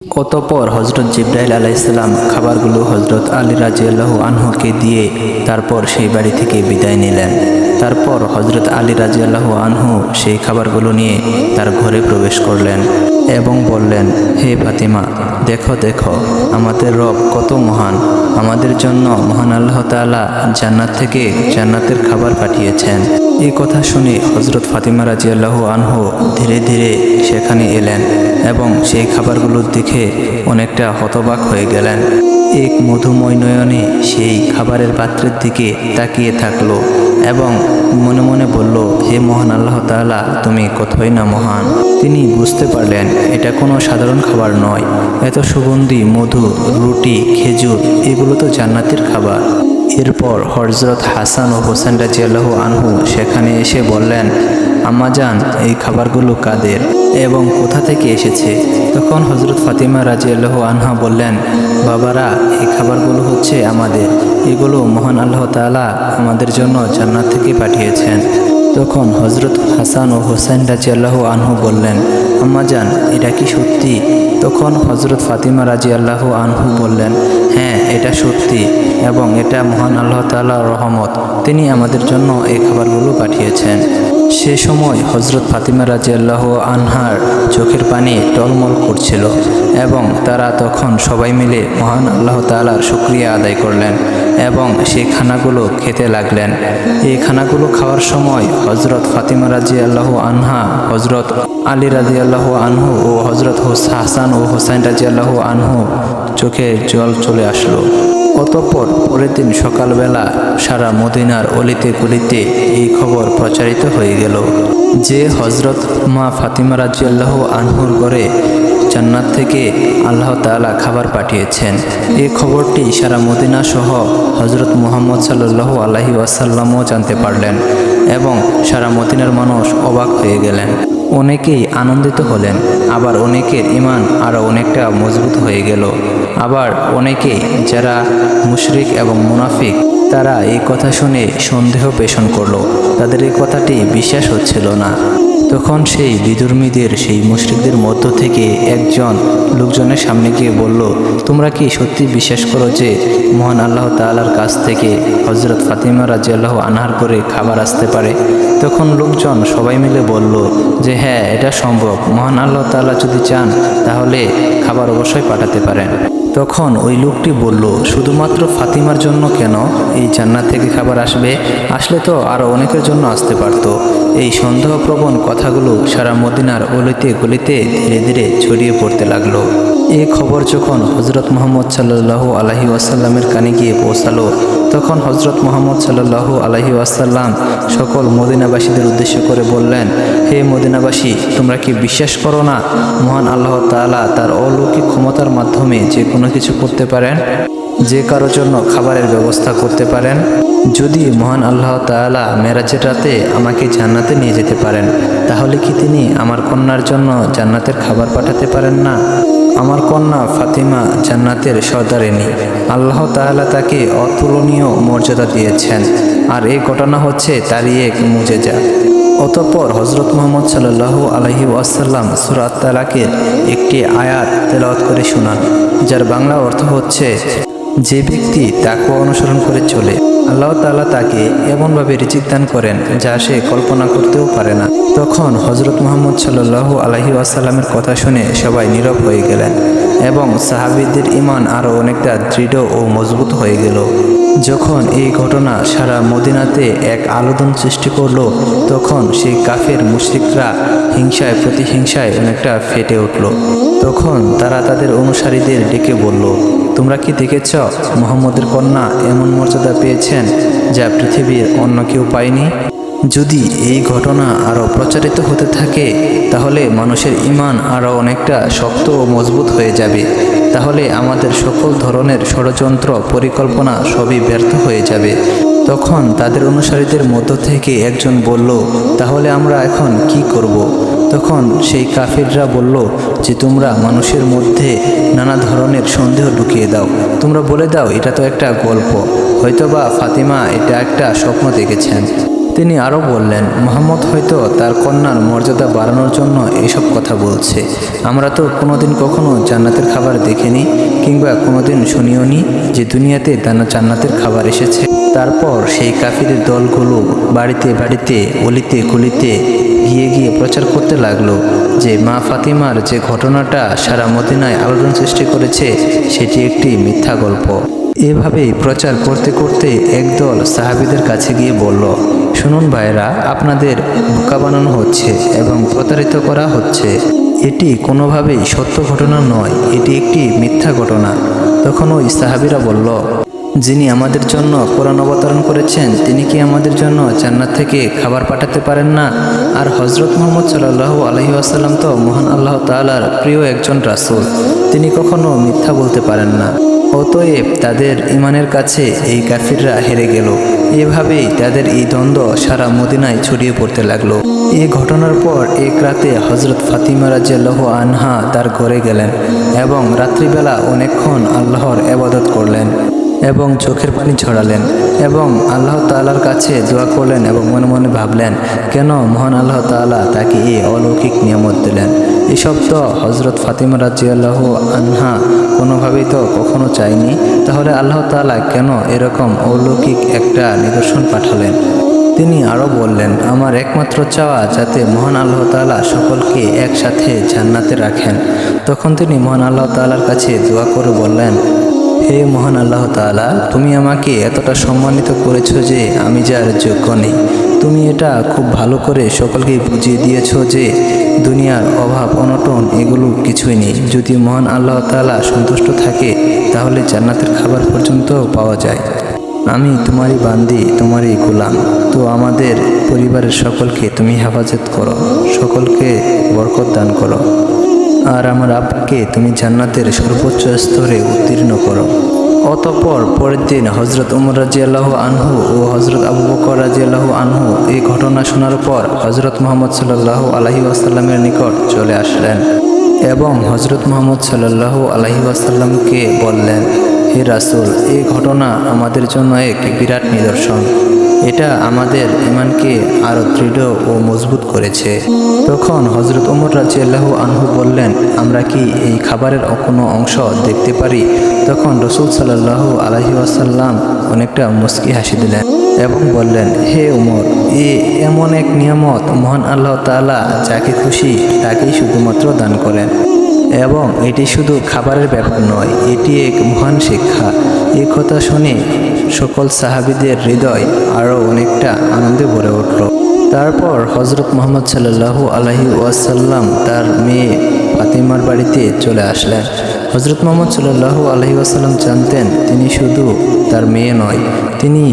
অতপর হজরত জিব্রাইল আলাইসাল্লাম খাবারগুলো হজরত আলী রাজিয়াল্লাহু আনহুকে দিয়ে তারপর সেই বাড়ি থেকে বিদায় নিলেন। তারপর হজরত আলী রাজিয়াল্লাহু আনহু সেই খাবারগুলো নিয়ে তার ঘরে প্রবেশ করলেন এবং বললেন, হে ফাতিমা, দেখো দেখো, আমাদের রব কত মহান। আমাদের জন্য মহান আল্লাহ তাআলা জান্নাত থেকে জান্নাতের খাবার পাঠিয়েছেন। এই কথা শুনে হজরত ফাতিমা রাজিয়াল্লাহু আনহু ধীরে ধীরে সেখানে এলেন এবং সেই খাবারগুলোর দিকে অনেকটা হতবাক হয়ে গেলেন। এক মধুময় নয়নে সেই খাবারের পাত্রের দিকে তাকিয়ে থাকল এবং মনে মনে বলল, হে মহান আল্লাহ তাআলা, তুমি কতই না মহান? তিনি বুঝতে পারলেন, এটা কোনো সাধারণ খাবার নয়। এত সুগন্ধি, মধু, রুটি, খেজুর, এগুলো তো জান্নাতের খাবার। এরপর হজরত হাসান ও হোসেন রাজিয়াল্লাহ আনহু সেখানে এসে বললেন আম্মাজান এই খাবারগুলো কাদের এবং কোথা থেকে এসেছে? তখন হজরত ফাতিমা রাজিয়াল্লাহ আনহা বললেন, বাবারা, এই খাবারগুলো হচ্ছে আমাদের। এগুলো মহান আল্লাহ তালা আমাদের জন্য জান্নাত থেকে পাঠিয়েছেন। তখন হজরত হাসান ও হোসেন রাজিয়াল্লাহ আনহু বললেন আম্মাজান এটা কি সত্যি? তখন হজরত ফাতিমা রাজি আল্লাহ আনহু বললেন হ্যাঁ এটা সত্যি এবং এটা মহান আল্লাহ তাআলার রহমত। তিনি আমাদের জন্য এই খাবারগুলো পাঠিয়েছেন। সে সময় হজরত ফাতিমা রাজি আল্লাহ আনহার চোখের পানি টলমল করছিল এবং তারা তখন সবাই মিলে মহান আল্লাহ তাআলার শুক্রিয়া আদায় করলেন এবং সেই খানাগুলো খেতে লাগলেন। এই খানাগুলো খাওয়ার সময় হজরত ফাতিমা রাজি আল্লাহ আনহা হজরত আলী রাজি আল্লাহ আনহু ও হজরত হাসান ও হোসাইন রাজি আল্লাহ আনহু চোখে জল চলে আসলো। অতঃপর পরের দিন সকালবেলা সারা মদিনার অলিতে গলিতে এই খবর প্রচারিত হয়ে গেল। যে হজরত মা ফাতিমা রাজি আল্লাহ আনহুর ঘরে জান্নাত থেকে আল্লাহ তাআলা খাবার পাঠিয়েছেন। এই খবরটি সারা মদিনা সহ হজরত মুহাম্মদ সাল্লাল্লাহু আলহি ওয়াসাল্লামও জানতে পারলেন এবং সারা মদিনার মানুষ অবাক হয়ে গেলেন। অনেকেই আনন্দিত হলেন, আবার অনেকের ইমান আরও অনেকটা মজবুত হয়ে গেল। আবার অনেকেই যারা মুশরিক এবং মুনাফিক, তারা এই কথা শুনে সন্দেহ পেষণ করল। তাদের এই কথাটি বিশ্বাস হচ্ছিল না। তখন সেই বিদুর্মীদের, সেই মুশরিকদের মধ্য থেকে একজন লোকজনের সামনে গিয়ে বলল, তোমরা কি সত্যি বিশ্বাস করো যে মহান আল্লাহ তাআলার কাছ থেকে হজরত ফাতিমা রাজি আল্লাহ আনহার করে খাবার আসতে পারে? তখন লোকজন সবাই মিলে বলল, যে হ্যাঁ এটা সম্ভব। মহান আল্লাহ তাআলা যদি চান, তাহলে খাবার অবশ্যই পাঠাতে পারেন। তখন ওই লোকটি বলল, শুধুমাত্র ফাতিমার জন্য কেন? এই জান্নাত থেকে খাবার আসবে? আসলে তো আরও অনেকের জন্য আসতে পারত। এই সন্দেহপ্রবণ কথাগুলো সারা মদিনার অলিতে গলিতে ধীরে ধীরে ছড়িয়ে পড়তে লাগল। এই খবর যখন হজরত মোহাম্মদ সাল্লাহ আলহি ওয়াসাল্লামের কানে গিয়ে পৌঁছালো, তখন হজরত মোহাম্মদ সাল্লাহ আলহি ওয়াসাল্লাম সকল মদিনাবাসীদের উদ্দেশ্য করে বললেন, হে মদিনাবাসী, তোমরা কি বিশ্বাস করো না? মহান আল্লাহ তাআলা তার অলৌকিক ক্ষমতার মাধ্যমে যে কোনো কিছু করতে পারেন, যে কারও জন্য খাবারের ব্যবস্থা করতে পারেন, যদি মহান আল্লাহ তাআলা মেরাজের রাতে আমাকে জান্নাতে নিয়ে যেতে পারেন, তাহলে কি তিনি আমার কন্যার জন্য জান্নাতের খাবার পাঠাতে পারেন না? আমার কন্যা ফাতিমা জান্নাতের সর্দারিনী, আল্লাহ তাআলা তাকে অতুলনীয় মর্যাদা দিয়েছেন, আর এই ঘটনা হচ্ছে তারই এক মুজেজা। অতঃপর হজরত মোহাম্মদ সাল্লাহ আলহি ওয়াসাল্লাম সুরাত তালাকের একটি আয়াত তেলাওয়াত করে শোনান, যার বাংলা অর্থ হচ্ছে, যে ব্যক্তি তাকে অনুসরণ করে চলে, আল্লাহ তালা তাকে এমনভাবে রিজিক দান করেন যা সে কল্পনা করতেও পারে না। তখন হজরত মোহাম্মদ সাল্লাহ আলহি আসাল্লামের কথা শুনে সবাই নীরব হয়ে গেলেন এবং সাহাবিদের ইমান আরও অনেকটা দৃঢ় ও মজবুত হয়ে গেল। যখন এই ঘটনা সারা মদিনাতে এক আলোদন সৃষ্টি করল, তখন সেই কাফের মুশ্রিকরা হিংসায়, প্রতিহিংসায় অনেকটা ফেটে উঠল। তখন তারা তাদের অনুসারীদের ডেকে বলল, তোমরা কি দেখেছ মোহাম্মদের কন্যা এমন মর্যাদা পেয়েছেন যা পৃথিবীর অন্য কেউ পায়নি? যদি এই ঘটনা আরও প্রচারিত হতে থাকে, তাহলে মানুষের ইমান আরও অনেকটা শক্ত ও মজবুত হয়ে যাবে। তাহলে আমাদের সকল ধরনের ষড়যন্ত্র পরিকল্পনা সবই ব্যর্থ হয়ে যাবে। তখন তাদের অনুসারীদের মধ্য থেকে একজন বলল, তাহলে আমরা এখন কি করব। তখন সেই কাফিররা বলল, যে তোমরা মানুষের মধ্যে নানা ধরনের সন্দেহ ঢুকিয়ে দাও। তোমরা বলে দাও, এটা তো একটা গল্প। হয়তোবা ফাতিমা এটা একটা স্বপ্ন দেখেছেন। তিনি আরও বললেন, মোহাম্মদ হয়তো তার কন্যার মর্যাদা বাড়ানোর জন্য এসব কথা বলছে। আমরা তো কোনোদিন কখনো জান্নাতের খাবার দেখিনি কিংবা কোনোদিন শুনিও নি যে দুনিয়াতে দানা জান্নাতের খাবার এসেছে। তারপর সেই কাফিরের দলগুলো বাড়িতে বাড়িতে, অলিতে গলিতে গিয়ে গিয়ে প্রচার করতে লাগল যে মা ফাতিমার যে ঘটনাটা সারা মদিনায় আলোড়ন সৃষ্টি করেছে, সেটি একটি মিথ্যা গল্প। এভাবেই প্রচার করতে করতে একদল সাহাবিদের কাছে গিয়ে বলল, শুনুন ভাইরা আপনাদের বোকা বানানো হচ্ছে এবং প্রতারিত করা হচ্ছে। এটি কোনোভাবেই সত্য ঘটনা নয়, এটি একটি মিথ্যা ঘটনা। তখন ওই সাহাবিরা বলল যিনি আমাদের জন্য কোরআন অবতরণ করেছেন, তিনি কি আমাদের জন্য জান্নাত থেকে খাবার পাঠাতে পারেন না? আর হজরত মোহাম্মদ সাল্লাহ আলহি আসাল্লাম তো মহান আল্লাহ তালার প্রিয় একজন রাসূল। তিনি কখনো মিথ্যা বলতে পারেন না। অতএব তাদের ইমানের কাছে এই কাফিররা হেরে গেল। এভাবেই তাদের এই দ্বন্দ্ব সারা মদিনায় ছড়িয়ে পড়তে লাগল। এই ঘটনার পর এক রাতে হজরত ফাতিমা রাজিয়াল্লাহ আনহা তার ঘরে গেলেন এবং রাত্রিবেলা অনেকক্ষণ আল্লাহর এবাদত করলেন। এবং চোখের পানি ছড়ালেন এবং আল্লাহ তাআলার কাছে দোয়া করলেন এবং মনে মনে ভাবলেন, কেন মহান আল্লাহ তাআলা তাকে এই অলৌকিক নিয়ামত দিলেন? এসব তো হজরত ফাতিমা রাজিয়াল্লাহ আনহা কোনোভাবেই তো কখনো চায়নি। তাহলে আল্লাহ তাআলা কেন এরকম অলৌকিক একটা নিদর্শন পাঠালেন? তিনি আরও বললেন, আমার একমাত্র চাওয়া যাতে মহান আল্লাহ তাআলা সকলকে একসাথে জান্নাতে রাখেন। তখন তিনি মহান আল্লাহ তাআলার কাছে দোয়া করে বললেন হে মহান আল্লাহ তাআলা, তুমি আমাকে এতটা সম্মানিত করেছ যে আমি যার যোগ্য নেই। তুমি এটা খুব ভালো করে সকলকে বুঝিয়ে দিয়েছ যে দুনিয়ার অভাব, অনটন এগুলো কিছুই নেই। যদি মহান আল্লাহ তাআলা সন্তুষ্ট থাকে, তাহলে জান্নাতের খাবার পর্যন্ত পাওয়া যায়। আমি তোমারই বান্দি, তোমারই গোলাম। তো আমাদের পরিবারের সকলকে তুমি হেফাজত করো, সকলকে বরকত দান করো। আর আমার আব্বাকে তুমি জান্নাতের সর্বোচ্চ স্তরে উত্তীর্ণ করো। অতঃপর পরের দিন হজরত উমর রাজিয়াল্লাহ আনহু ও হজরত আবু বকর রাজিয়াল্লাহ আনহু এই ঘটনা শোনার পর হজরত মোহাম্মদ সাল্লাহ আলহি আসাল্লামের নিকট চলে আসলেন এবং হজরত মোহাম্মদ সাল্লাহ আলহি আসাল্লামকে বললেন, হে রাসুল এই ঘটনা আমাদের জন্য এক বিরাট নিদর্শন। এটা আমাদের ইমানকে আরও দৃঢ় ও মজবুত করেছে। তখন হজরত উমর রাজিয়াল্লাহ আনহু বললেন, আমরা কি এই খাবারের কোনো অংশ দেখতে পারি? তখন রসুল সাল্লাহ আলহি আসাল্লাম অনেকটা মুস্কি হাসি দিলেন এবং বললেন, হে উমর, এ এমন এক নিয়ামত মহান আল্লাহ তাআলা যাকে খুশি তাকেই শুধুমাত্র দান করেন। এবং এটি শুধু খাবারের ব্যাপার নয়, এটি এক মহান শিক্ষা। এ কথা শুনে সকল সাহাবিদের হৃদয় আরও অনেকটা আনন্দে ভরে উঠল। তারপর হজরত মোহাম্মদ সাল্লাল্লাহু আলহি ওয়াসাল্লাম তার মেয়ে ফাতিমার বাড়িতে চলে আসলেন। হজরত মোহাম্মদ সাল্লু আলহি ওয়াসাল্লাম জানতেন তিনি শুধু তার মেয়ে নয়, তিনি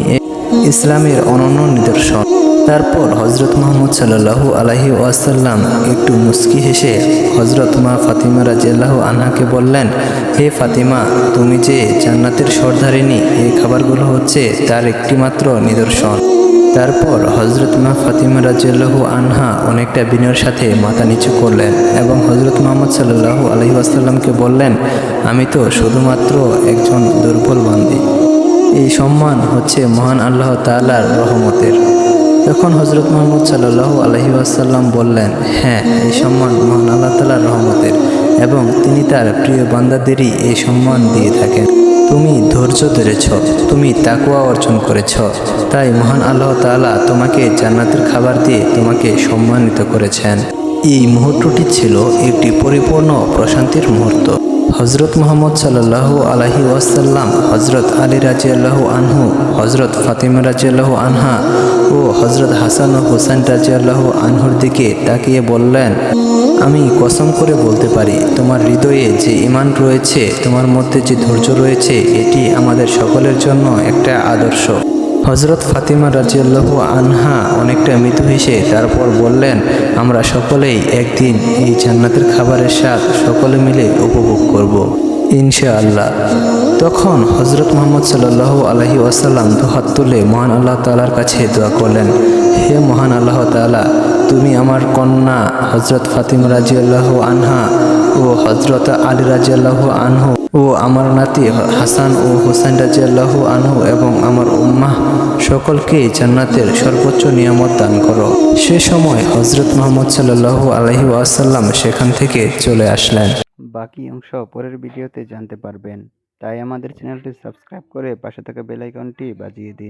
ইসলামের অনন্য নিদর্শন। তারপর হজরত মোহাম্মদ সাল্লাল্লাহু আলাহি ওয়াসাল্লাম একটু মুস্কি হেসে হজরত মা ফাতিমা রাজিয়াল্লাহ আনহাকে বললেন, হে ফাতিমা, তুমি যে জান্নাতের সর্দারিনী এই খাবারগুলো হচ্ছে তার একটিমাত্র নিদর্শন। তারপর হজরত মা ফাতিমা রাজিয়াল্লাহ আনহা অনেকটা বিনয়ের সাথে মাথা নিচু করলেন এবং হজরত মোহাম্মদ সাল্লাল্লাহু আলহি আসাল্লামকে বললেন, আমি তো শুধুমাত্র একজন দুর্বল বান্দি। এই সম্মান হচ্ছে মহান আল্লাহ তাআলার রহমতের। তখন হজরত মোহাম্মদ সাল্লাহ আলহি আসাল্লাম বললেন হ্যাঁ এই সম্মান মহান আল্লাহ তালার রহমতের এবং তিনি তার প্রিয় বান্দাদেরই এই সম্মান দিয়ে থাকেন। তুমি ধৈর্য ধরেছ, তুমি তাকুয়া অর্জন করেছ। তাই মহান আল্লাহ তাআলা তোমাকে জান্নাতের খাবার দিয়ে তোমাকে সম্মানিত করেছেন। এই মুহূর্তটি ছিল একটি পরিপূর্ণ প্রশান্তির মুহূর্ত। হজরত মোহাম্মদ সাল্লাহ আলহি ওয়াসাল্লাম হজরত আলী রাজিয়াল্লাহু আনহু হজরত ফাতিমা রাজিয়াল্লাহু আনহা ও হজরত হাসান ও হুসাইন রাজিয়াল্লাহ আনহুর দিকে তাকিয়ে বললেন, আমি কসম করে বলতে পারি, তোমার হৃদয়ে যে ইমান রয়েছে, তোমার মধ্যে যে ধৈর্য রয়েছে, এটি আমাদের সকলের জন্য একটা আদর্শ হজরত ফাতিমা রাজিয়াল্লাহ আনহা অনেকটা মৃদু হেসে তারপর বললেন, আমরা সকলেই একদিন এই জান্নাতের খাবারের স্বাদ সকলে মিলে উপভোগ করব। ইনশাআল্লাহ। তখন হজরত মোহাম্মদ সাল্লাহ আলহি ওয়াসাল্লাম দুহাত তুলে মহান আল্লাহ তালার কাছে দোয়া করলেন, হে মহান আল্লাহ তাআলা, তুমি আমার কন্যা হজরত ফাতিম রাজিয়াল্লাহ আনহা ও হজরত আলী রাজিয়াল্লাহ আনহু ও আমার নাতি হাসান ও হুসাইন রাজিয়াল্লাহ আনহু এবং আমার উম্মাহ সকলকে জান্নাতের সর্বোচ্চ নিয়ামত দান করো। সে সময় হজরত মোহাম্মদ সাল্লাহ আলহি ওয়াসাল্লাম সেখান থেকে চলে আসলেন। বাকি অংশ পরের ভিডিওতে জানতে পারবেন। তাই আমাদের চ্যানেলটি সাবস্ক্রাইব করে পাশে থাকা বেল আইকনটি বাজিয়ে দিন।